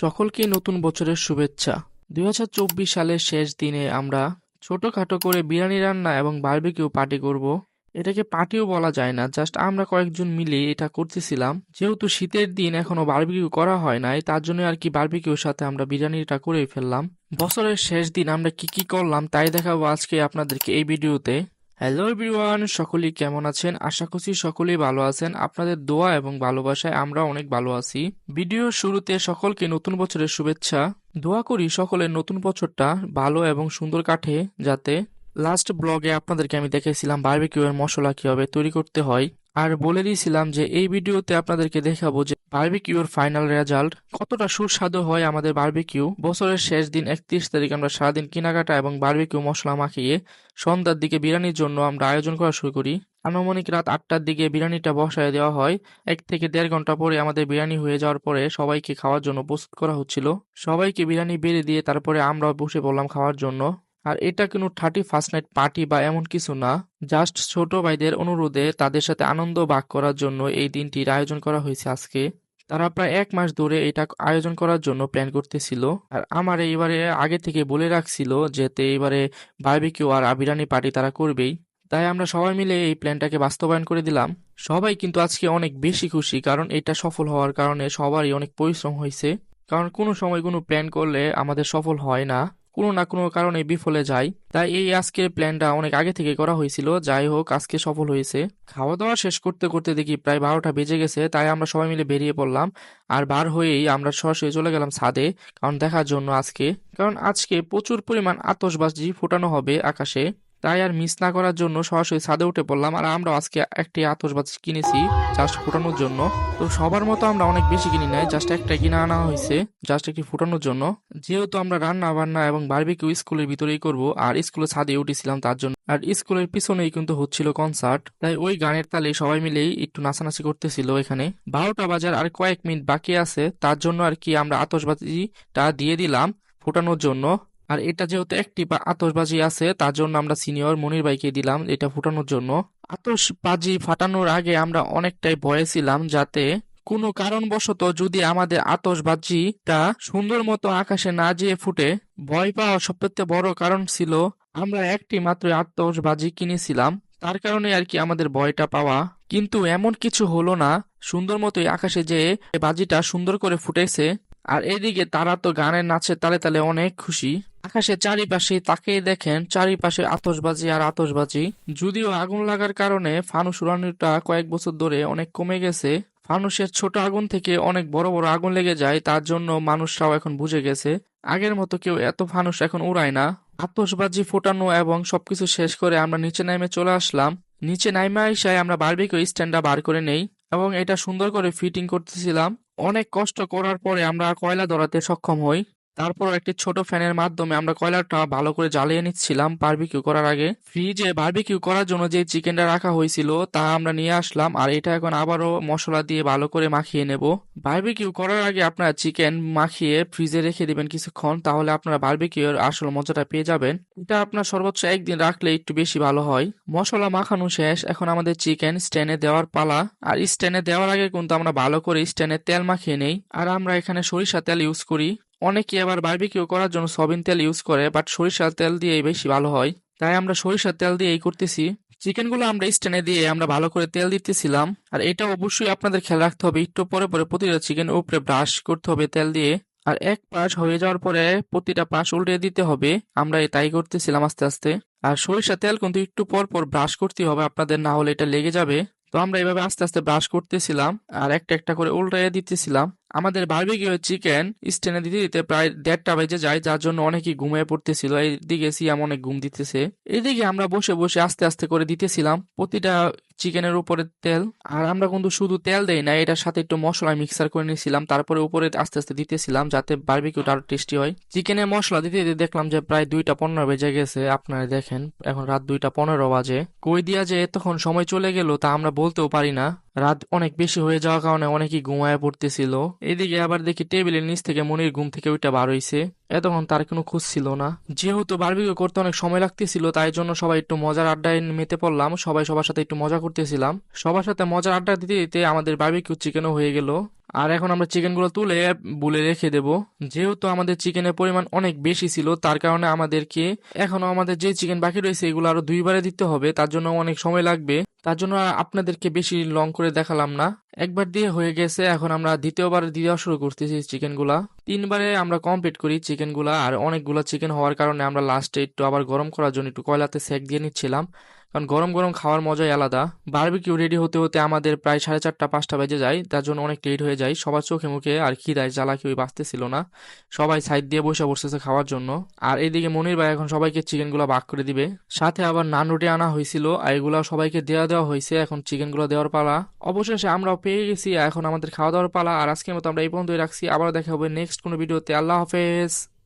সকলকে নতুন বছরের শুভেচ্ছা। দুই হাজার চব্বিশ সালের শেষ দিনে আমরা ছোটখাটো করে বিরিয়ানি রান্না এবং বারবিকিউ পার্টি করব। এটাকে পার্টিও বলা যায় না জাস্ট আমরা কয়েকজন মিলে এটা করতেছিলাম। যেহেতু শীতের দিন এখনও বারবিকিউ করা হয় নাই, তার জন্য আর কি বারবিকিউর সাথে আমরা বিরিয়ানিটা করে ফেললাম। বছরের শেষ দিন আমরা কি কি করলাম তাই দেখাবো আজকে আপনাদেরকে এই ভিডিওতে। হ্যালো এভরিওয়ান, সকলেই কেমন আছেন? আশা করছি সকলেই ভালো আছেন। আপনাদের দোয়া এবং ভালোবাসায় আমরা অনেক ভালো আছি। ভিডিও শুরুতে সকলকে নতুন বছরের শুভেচ্ছা। দোয়া করি সকলের নতুন বছরটা ভালো এবং সুন্দর কাঠে যাতে লাস্ট ব্লগে আপনাদেরকে আমি দেখেছিলাম বার্বিকিউয়ের মশলা কীভাবে তৈরি করতে হয়। আর বলে দিয়েছিলাম যে এই ভিডিওতে আপনাদেরকে দেখাবো যে বারবিকিউর ফাইনাল রেজাল্ট কতটা সুস্বাদু হয় আমাদের বারবিকিউ। বছরের শেষ দিন একত্রিশ তারিখ আমরা সারাদিন কেনাকাটা এবং বারবিকিউ মশলা মাখিয়ে সন্ধ্যার দিকে বিরিয়ানির জন্য আমরা আয়োজন করা শুরু করি। আনুমানিক রাত আটটার দিকে বিরিয়ানিটা বসায় দেওয়া হয়। এক থেকে দেড় ঘণ্টা পরে আমাদের বিরিয়ানি হয়ে যাওয়ার পরে সবাইকে খাওয়ার জন্য প্রস্তুত করা হচ্ছিল। সবাইকে বিরিয়ানি বেড়ে দিয়ে তারপরে আমরা বসে পড়লাম খাওয়ার জন্য। আর এটা কোনো থার্টি ফার্স্ট নাইট পার্টি বা এমন কিছু না। জাস্ট ছোট ভাইদের অনুরোধে তাদের সাথে আনন্দ ভাগ করার জন্য এই দিনটির আয়োজন করা হয়েছে আজকে। তারা প্রায় এক মাস ধরে এটা আয়োজন করার জন্য প্ল্যান করতেছিল। আর আমার এইবারে আগে থেকে বলে রাখছিল যেতে এবারে বারবিকিউ আর আবিরানি পার্টি তারা করবেই। তাই আমরা সবাই মিলে এই প্ল্যানটাকে বাস্তবায়ন করে দিলাম। সবাই কিন্তু আজকে অনেক বেশি খুশি কারণ এটা সফল হওয়ার কারণে সবারই অনেক পরিশ্রম হয়েছে। কারণ কোনো সময় কোনো প্ল্যান করলে আমাদের সফল হয় না। কোনো না কোনো কারণে বিফলে যায়। তাই এই আজকের প্ল্যানটা অনেক আগে থেকে করা হয়েছিল। যাই হোক, আজকে সফল হয়েছে। খাওয়া দাওয়া শেষ করতে করতে দেখি প্রায় বারোটা বেজে গেছে, তাই আমরা সবাই মিলে বেরিয়ে পড়লাম। আর বার হয়েই আমরা সরাসরি চলে গেলাম ছাদে, কারণ দেখার জন্য আজকে। কারণ আজকে প্রচুর পরিমাণ আতসবাজি ফোটানো হবে আকাশে। তাই আর মিস না করার জন্য সরাসরি ছাদে উঠে পড়লাম আর আমরা আজকে একটি আতসবাজি কিনেছি জাস্ট ফোটানোর জন্য। তো সবার মতো আমরা অনেক বেশি কিনি নাই, জাস্ট একটা কিনে আনা হয়েছে, জাস্ট একটি ফোটানোর জন্য। যেহেতু আমরা রান্না বান্না এবং বারবিকিউ স্কুলের ভিতরেই করব আর স্কুলের ছাদে উঠেছিলাম তার জন্য। আর স্কুলের পিছনেই কিন্তু হচ্ছিল কনসার্ট তাই ওই গানের তালে সবাই মিলেই একটু নাচানাচি করতেছিল এখানে। বারোটা বাজার আর কয়েক মিনিট বাকি আছে, তার জন্য আর কি আমরা আতসবাজিটা দিয়ে দিলাম ফোটানোর জন্য। আর এটা যেহেতু একটি বা আতসবাজি আছে, তার জন্য আমরা সিনিয়র মনির ভাইকে দিলাম এটা ফুটানোর জন্য। আতসবাজি ফাটানোর আগে আমরা অনেকটাই ভয়ে ছিলাম যাতে কোনো কারণবশত যদি আমাদের আতসবাজিটা সুন্দর মতো আকাশে না যেয়ে ফুটে, ভয় পাওয়ার সবচেয়ে বড় কারণ ছিল আমরা একটি মাত্র আতসবাজি কিনেছিলাম। তার কারণে আর কি আমাদের ভয়টা পাওয়া। কিন্তু এমন কিছু হলো না, সুন্দর মতোই আকাশে যে বাজিটা সুন্দর করে ফুটেছে। আর এদিকে তারা তো গানের নাচে তালে তালে অনেক খুশি। আকাশে চারিপাশে তাকিয়ে দেখেন চারিপাশে আতসবাজি আর আতসবাজি যদিও আগুন লাগার কারণে ফানুস উড়ানোটা কয়েক বছর ধরে অনেক কমে গেছে। ফানুসের ছোট আগুন থেকে অনেক বড় বড় আগুন লেগে যায়, তার জন্য মানুষরাও এখন বুঝে গেছে। আগের মতো কেউ এত ফানুস এখন উড়ায় না। আতসবাজি ফোটানো এবং সবকিছু শেষ করে আমরা নিচে নেমে চলে আসলাম। নিচে নাইমা আইসায় আমরা বারবিকিউ স্ট্যান্ডটা বার করে নেই এবং এটা সুন্দর করে ফিটিং করতেছিলাম। অনেক কষ্ট করার পরে আমরা কয়লা ধরাতে সক্ষম হই। তারপর একটি ছোট ফ্যানের মাধ্যমে আমরা কয়লাটা ভালো করে জ্বালিয়ে নিচ্ছিলাম বারবিকিউ করার আগে। ফ্রিজে বারবিকিউ করার জন্য যে চিকেনটা রাখা হয়েছিল, তা আমরা নিয়ে আসলাম আর এটা এখন আবারও মশলা দিয়ে ভালো করে মাখিয়ে নেব। বারবিকিউ করার আগে আপনারা চিকেন মাখিয়ে ফ্রিজে রেখে দিবেন কিছুক্ষণ, তাহলে আপনারা বারবিকিউর আসল মজাটা পেয়ে যাবেন। এটা আপনার সর্বোচ্চ একদিন রাখলে একটু বেশি ভালো হয়। মশলা মাখানো শেষ, এখন আমাদের চিকেন স্ট্যান্ডে দেওয়ার পালা। আর স্ট্যান্ডে দেওয়ার আগে কিন্তু আমরা ভালো করে স্ট্যান্ডে তেল মাখিয়ে নেই। আর আমরা এখানে সরিষা তেল ইউজ করি। অনেকে আবার বারবিকিউ করার জন্য সয়াবিন তেল ইউজ করে বাট সরিষার তেল দিয়েই বেশি ভালো হয়। তাই আমরা সরিষার তেল দিয়েই করতেছি। চিকেনগুলো আমরা স্ট্যান্ডে দিয়ে আমরা ভালো করে তেল দিতেছিলাম। আর এটা অবশ্যই আপনাদের খেয়াল রাখতে হবে, একটু পরে পরে প্রতিটা চিকেন উপরে ব্রাশ করতে হবে তেল দিয়ে। আর এক পাশ হয়ে যাওয়ার পরে প্রতিটা পাশ উল্টে দিতে হবে। আমরা তাই করতেছিলাম আস্তে আস্তে। আর সরিষা তেল কিন্তু একটু পর পর ব্রাশ করতে হবে, আপনাদের না হলে এটা লেগে যাবে। তো আমরা এভাবে আস্তে আস্তে ব্রাশ করতেছিলাম। আর একটা একটা করে উল্টাইয়ে দিতেছিলাম। আমাদের বারবিকিউ চিকেন স্টেনে দিতে দিতে প্রায় দেড়টা বেজে যায়, যার জন্য অনেকেই ঘুমিয়ে পড়তেছিল। এইদিকে সিয়াম অনেক ঘুম দিতেছে। এদিকে আমরা বসে বসে আস্তে আস্তে করে দিতেছিলাম। প্রতিটা চিকেনের উপরে তেল। আর আমরা কিন্তু শুধু তেল দেই না, এটার সাথে একটু মশলা মিক্সার করে নিয়েছিলাম। তারপরে উপরে আস্তে আস্তে দিতেছিলাম যাতে বারবিকিউটা আরও টেস্টি হয়। চিকেনের মশলা দিতে দিতে দেখলাম যে প্রায় দুইটা পনেরো বেজে গেছে। আপনারা দেখেন, এখন রাত দুইটা পনেরো বাজে। কই দিয়া যে তখন সময় চলে গেল তা আমরা বলতেও পারি না। রাত অনেক বেশি হয়ে যাওয়ার কারণে অনেকেই ঘুমায় পড়তেছিল। এদিকে আবার দেখি টেবিলের নিচ থেকে মনির ঘুম থেকে ওইটা বার হইছে। এতক্ষণ তার কোনো খোঁজ ছিল না। যেহেতু বারবিকিউ করতে অনেক সময় লাগতেছিল, তাই জন্য সবাই একটু মজার আড্ডায় মেতে পড়লাম। সবাই সবার সাথে একটু মজা করতেছিলাম। সবার সাথে মজার আড্ডা দিতে দিতে আমাদের বারবিকিউ চিকেনও হয়ে গেল। আর এখন আমরা চিকেনগুলো তুলে বুলে রেখে দেব। যেহেতু আমাদের চিকেনের পরিমাণ অনেক বেশি ছিল, তার কারণে আমাদেরকে এখনও আমাদের যে চিকেন বাকি রয়েছে, এগুলো আরও দুইবারে দিতে হবে। তার জন্য অনেক সময় লাগবে। তার জন্য আপনাদেরকে বেশি লং করে দেখালাম না। একবার দিয়ে হয়ে গেছে, এখন আমরা দ্বিতীয়বার দেওয়া শুরু করতেছি চিকেনগুলা। তিনবারে আমরা কমপ্লিট করি চিকেনগুলা, আর অনেকগুলা চিকেন হওয়ার কারণে আমরা লাস্টে একটু আবার গরম করার জন্য একটু কয়লাতে সেক দিয়ে নিচ্ছিলাম। কারণ গরম গরম খাওয়ার মজাই আলাদা। বারবিকিউ রেডি হতে হতে আমাদের প্রায় সাড়ে চারটা, পাঁচটা বেজে যায়। তার জন্য অনেক লেট হয়ে যায়। সবার চোখে মুখে আর খিদায় জ্বালা কেউই বাঁচতেছিল না। সবাই সাইড দিয়ে বসে বসতেছে খাওয়ার জন্য। আর এইদিকে মনির ভাই এখন সবাইকে চিকেনগুলো ভাগ করে দিবে। সাথে আবার নান রুটি আনা হয়েছিল আর এগুলো সবাইকে দেওয়া দেওয়া হয়েছে। এখন চিকেনগুলো দেওয়ার পালা। অবশেষে আমরাও পেয়ে গেছি। এখন আমাদের খাওয়া দাওয়ার পালা। আর আজকের মতো আমরা এই পর্যন্তই রাখছি। আবার দেখা হবে নেক্সট কোনো ভিডিওতে আল্লাহ হাফেজ।